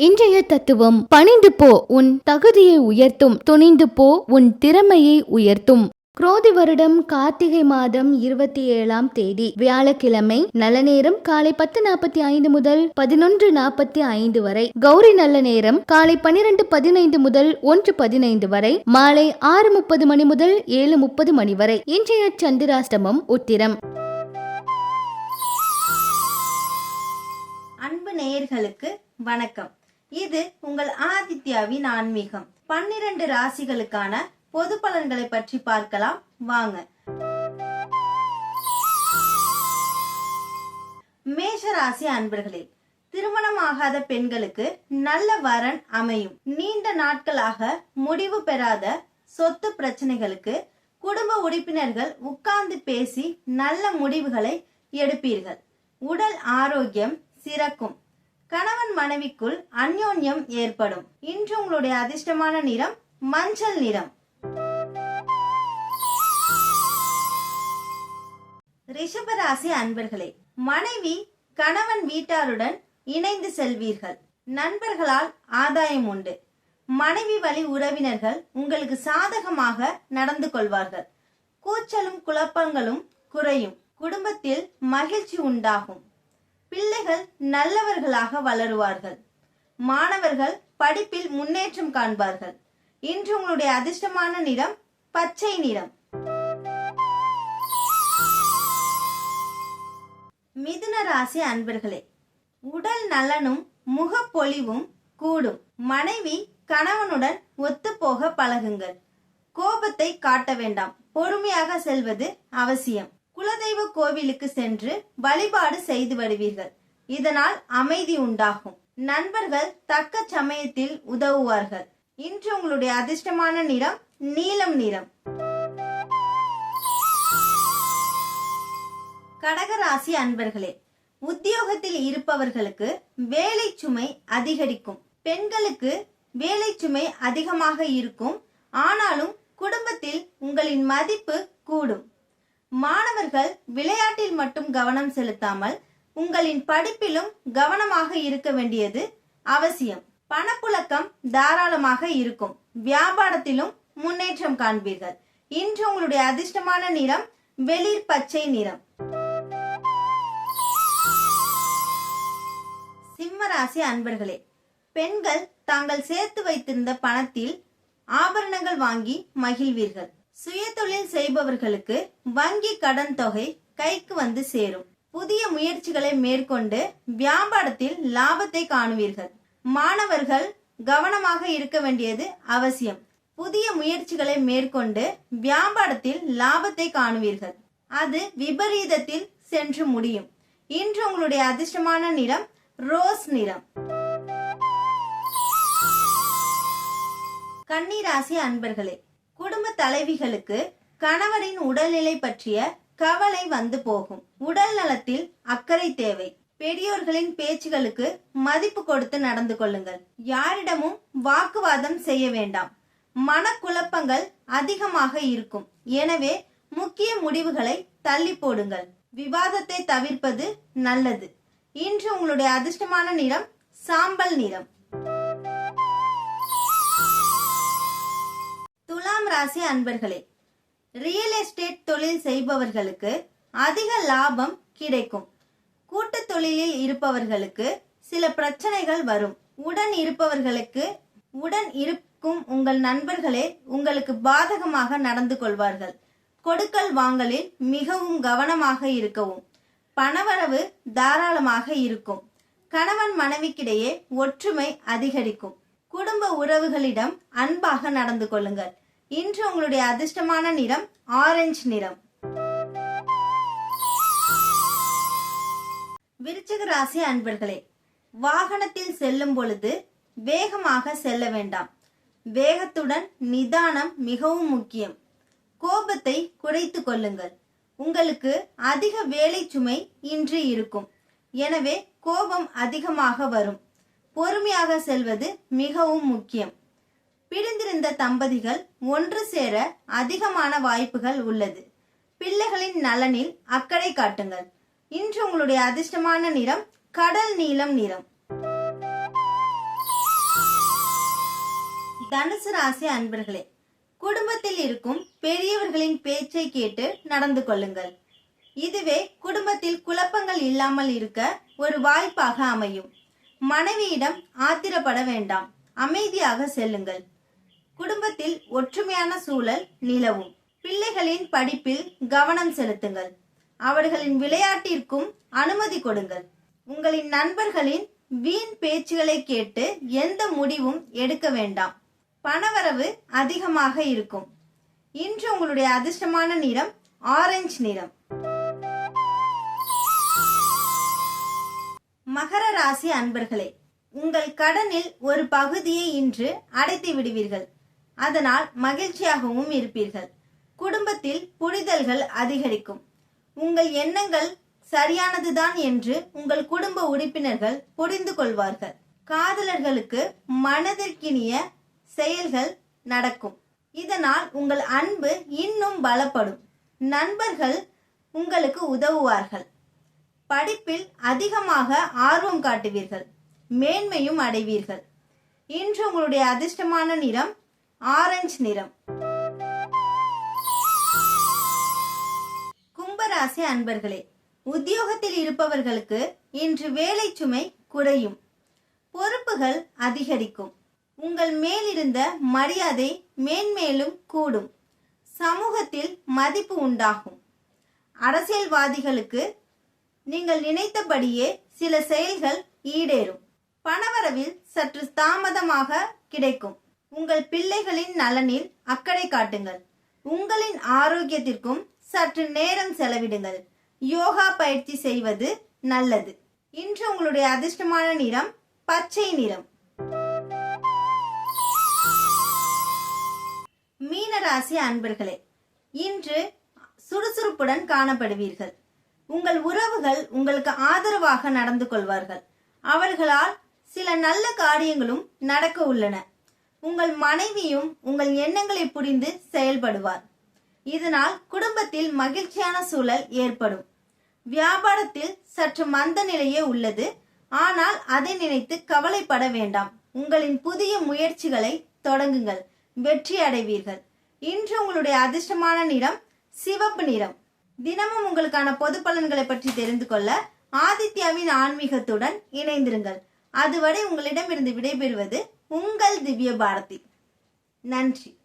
இன்றைய தத்துவம் பணிந்து போ உன் தகுதியை உயர்த்தும். துணிந்து போ உன் திறமையை உயர்த்தும். குரோதி வருடம் கார்த்திகை மாதம் இருபத்தி ஏழாம் தேதி. வியாழக்கிழமை நல்ல நேரம் காலை பத்து நாற்பத்தி ஐந்து முதல் பதினொன்று நாற்பத்தி ஐந்து வரை. கௌரி நல்ல நேரம் காலை பனிரெண்டு பதினைந்து முதல் ஒன்று பதினைந்து வரை. மாலை ஆறு முப்பது மணி முதல் ஏழு முப்பது மணி வரை. இன்றைய சந்திராஷ்டமம் உத்திரம். அன்பு நேயர்களுக்கு வணக்கம். இது உங்கள் ஆதித்யாவின் ஆன்மீகம். பன்னிரண்டு ராசிகளுக்கான பொது பலன்களை பற்றி பார்க்கலாம். வாங்க. மேஷ ராசி அன்பர்களே திருமணமாகாத பெண்களுக்கு நல்ல வரன் அமையும். நீண்ட நாட்களாக முடிவு பெறாத சொத்து பிரச்சனைகளுக்கு குடும்ப உறுப்பினர்கள் உட்கார்ந்து பேசி நல்ல முடிவுகளை எடுப்பீர்கள். உடல் ஆரோக்கியம் சிறக்கும். கணவன் மனைவிக்குள் அந்யோன்யம் ஏற்படும். இன்று உங்களுடைய அதிர்ஷ்டமான நிறம் மஞ்சள் நிறம். ரிஷபராசி அன்பர்களே மனைவி கணவன் வீட்டாருடன் இணைந்து செல்வீர்கள். நண்பர்களால் ஆதாயம் உண்டு. மனைவி வழி உறவினர்கள் உங்களுக்கு சாதகமாக நடந்து கொள்வார்கள். கூச்சலும் குழப்பங்களும் குறையும். குடும்பத்தில் மகிழ்ச்சி உண்டாகும். பிள்ளைகள் நல்லவர்களாக வளருவார்கள். மாணவர்கள் படிப்பில் முன்னேற்றம் காண்பார்கள். இன்று உங்களுடைய அதிர்ஷ்டமான நிறம் பச்சை நிறம். மிதுன ராசி அன்பர்களே உடல் நலனும் முகப்பொலிவும் கூடும். மனைவி கணவனுடன் ஒத்துப்போக பழகுங்கள். கோபத்தை காட்ட வேண்டாம். பொறுமையாக செல்வது அவசியம். குலதெய்வ கோவிலுக்கு சென்று வழிபாடு செய்து வருவீர்கள். இதனால் அமைதி உண்டாகும். நண்பர்கள் தக்க சமயத்தில் உதவுவார்கள். இன்று உங்களுடைய அதிர்ஷ்டமான நிறம் நீலம் நிறம். கடகராசி அன்பர்களே உத்தியோகத்தில் இருப்பவர்களுக்கு வேலை சுமை அதிகரிக்கும். பெண்களுக்கு வேலை சுமை அதிகமாக இருக்கும். ஆனாலும் குடும்பத்தில் உங்களின் மதிப்பு கூடும். மாணவர்கள் விளையாட்டில் மட்டும் கவனம் செலுத்தாமல் உங்களின் படிப்பிலும் கவனமாக இருக்க வேண்டியது அவசியம். பணப்புழக்கம் தாராளமாக இருக்கும். வியாபாரத்திலும் முன்னேற்றம் காண்பீர்கள். இன்று உங்களுடைய அதிர்ஷ்டமான நிறம் வெளிர் பச்சை நிறம். சிம்மராசி அன்பர்களே பெண்கள் தாங்கள் சேர்த்து வைத்திருந்த பணத்தில் ஆபரணங்கள் வாங்கி மகிழ்வீர்கள். சுயதொழில் செய்பவர்களுக்கு வங்கி கடன் தொகை கைக்கு வந்து சேரும். புதிய முயற்சிகளை மேற்கொண்டு வியாபாரத்தில் லாபத்தை காணுவீர்கள். மாணவர்கள் கவனமாக இருக்க வேண்டியது அவசியம். புதிய முயற்சிகளை மேற்கொண்டு வியாபாரத்தில் லாபத்தை காணுவீர்கள். அது விபரீதத்தில் சென்று முடியும். இன்று உங்களுடைய அதிர்ஷ்டமான நிறம் ரோஸ் நிறம். கன்னிராசி அன்பர்களே குடும்ப தலைவிகளுக்கு கணவரின் உடல்நிலை பற்றிய கவலை வந்து போகும். உடல் நலத்தில் அக்கறை தேவை. பெரியோர்களின் பேச்சுகளுக்கு மதிப்பு கொடுத்து நடந்து கொள்ளுங்கள். யாரிடமும் வாக்குவாதம் செய்ய வேண்டாம். மனக்குழப்பங்கள் அதிகமாக இருக்கும். எனவே முக்கிய முடிவுகளை தள்ளி போடுங்கள். விவாதத்தை தவிர்ப்பது நல்லது. இன்று உங்களுடைய அதிர்ஷ்டமான நிறம் சாம்பல் நிறம். துலாம் ராசி அன்பர்களே ரியல் எஸ்டேட் தொழில் செய்பவர்களுக்கு அதிக லாபம் கிடைக்கும். கூட்டு தொழிலில் இருப்பவர்களுக்கு சில பிரச்சனைகள் வரும். உடன் இருப்பவர்களுக்கு உடன் இருக்கும் உங்கள் நண்பர்களே உங்களுக்கு பாதகமாக நடந்து கொள்வார்கள். கொடுக்கல் வாங்கலில் மிகவும் கவனமாக இருக்கவும். பணவரவு தாராளமாக இருக்கும். கணவன் மனைவிக்கிடையே ஒற்றுமை அதிகரிக்கும். குடும்ப உறவுகளிடம் அன்பாக நடந்து கொள்ளுங்கள். இன்று உங்களுடைய அதிர்ஷ்டமான நிறம் ஆரஞ்சு நிறம். விருச்சிக ராசி அன்பர்களே வாகனத்தில் செல்லும் பொழுது வேகமாக செல்ல வேண்டாம். வேகத்துடன் நிதானம் மிகவும் முக்கியம். கோபத்தை குறைத்து கொள்ளுங்கள். உங்களுக்கு அதிக வேலை சுமை இன்று இருக்கும். எனவே கோபம் அதிகமாக வரும். பொறுமையாக செல்வது மிகவும் முக்கியம். பிரிந்திருந்த தம்பதிகள் ஒன்று சேர அதிகமான வாய்ப்புகள் உள்ளது. பிள்ளைகளின் நலனில் அக்கறை காட்டுங்கள். இன்று உங்களுடைய அதிர்ஷ்டமான நிறம் கடல் நீலம் நிறம். தனுசு ராசி அன்பர்களே குடும்பத்தில் இருக்கும் பெரியவர்களின் பேச்சை கேட்டு நடந்து கொள்ளுங்கள். இதுவே குடும்பத்தில் குழப்பங்கள் இல்லாமல் இருக்க ஒரு வாய்ப்பாக அமையும். மனைவியிடம் ஆத்திரப்பட வேண்டாம். அமைதியாக செல்லுங்கள். குடும்பத்தில் ஒற்றுமையான சூழல் நிலவும். பிள்ளைகளின் படிப்பில் கவனம் செலுத்துங்கள். அவர்களின் விளையாட்டிற்கும் அனுமதி கொடுங்கள். உங்களின் நண்பர்களின் வீண் பேச்சுகளை கேட்டு எந்த முடிவும் எடுக்க வேண்டாம். பணவரவு அதிகமாக இருக்கும். இன்று உங்களுடைய அதிர்ஷ்டமான நிறம் ஆரஞ்சு நிறம். மகர ராசி அன்பர்களே உங்கள் கடனில் ஒரு பகுதியை இன்று அடைத்து விடுவீர்கள். அதனால் மகிழ்ச்சியாகவும் இருப்பீர்கள். குடும்பத்தில் புரிதல்கள் அதிகரிக்கும். உங்கள் எண்ணங்கள் சரியானதுதான் என்று உங்கள் குடும்ப உறுப்பினர்கள் புரிந்து கொள்வார்கள். காதலர்களுக்கு மனதிற்கினிய செயல்கள் நடக்கும். இதனால் உங்கள் அன்பு இன்னும் பலப்படும். நண்பர்கள் உங்களுக்கு உதவுவார்கள். படிப்பில் அதிகமாக ஆர்வம் காட்டுவீர்கள். மேன்மையும் அடைவீர்கள். இன்று உங்களுடைய அதிர்ஷ்டமான நிறம் ஆரஞ்சு நிறம். கும்பராசி அன்பர்களே உத்தியோகத்தில் இருப்பவர்களுக்கு இன்று வேலை சுமை குறையும். பொறுப்புகள் அதிகரிக்கும். உங்கள் மேலிருந்த மரியாதை மேன்மேலும் கூடும். சமூகத்தில் மதிப்பு உண்டாகும். அரசியல்வாதிகளுக்கு நீங்கள் நினைத்தபடியே சில செயல்கள் ஈடேறும். பணவரவில் சற்று தாமதமாக கிடைக்கும். உங்கள் பிள்ளைகளின் நலனில் அக்கறை காட்டுங்கள். உங்களின் ஆரோக்கியத்திற்கும் சற்று நேரம் செலவிடுங்கள். யோகா பயிற்சி செய்வது நல்லது. இன்று உங்களுடைய அதிர்ஷ்டமான நிறம் பச்சை நிறம். மீனராசி அன்பர்களே இன்று சுறுசுறுப்புடன் காணப்படுவீர்கள். உங்கள் உறவுகள் உங்களுக்கு ஆதரவாக நடந்து கொள்வார்கள். அவர்களால் சில நல்ல காரியங்களும் நடக்க உள்ளன. உங்கள் மனைவியும் உங்கள் எண்ணங்களை புரிந்து செயல்படுவார். இதனால் குடும்பத்தில் மகிழ்ச்சியான சூழல் ஏற்படும். வியாபாரத்தில் சற்று மந்த நிலையே உள்ளது. ஆனால் அதை நினைத்து கவலைப்பட வேண்டாம். உங்களின் புதிய முயற்சிகளை தொடங்குங்கள். வெற்றி அடைவீர்கள். இன்று உங்களுடைய அதிர்ஷ்டமான நிறம் சிவப்பு நிறம். தினமும் உங்களுக்கான பொது பலன்களை பற்றி தெரிந்து கொள்ள ஆதித்யாவின் ஆன்மீகத்துடன் இணைந்திருங்கள். அதுவரை உங்களிடமிருந்து விடைபெறுவது உங்கள் திவ்ய பாரதி நன்றி.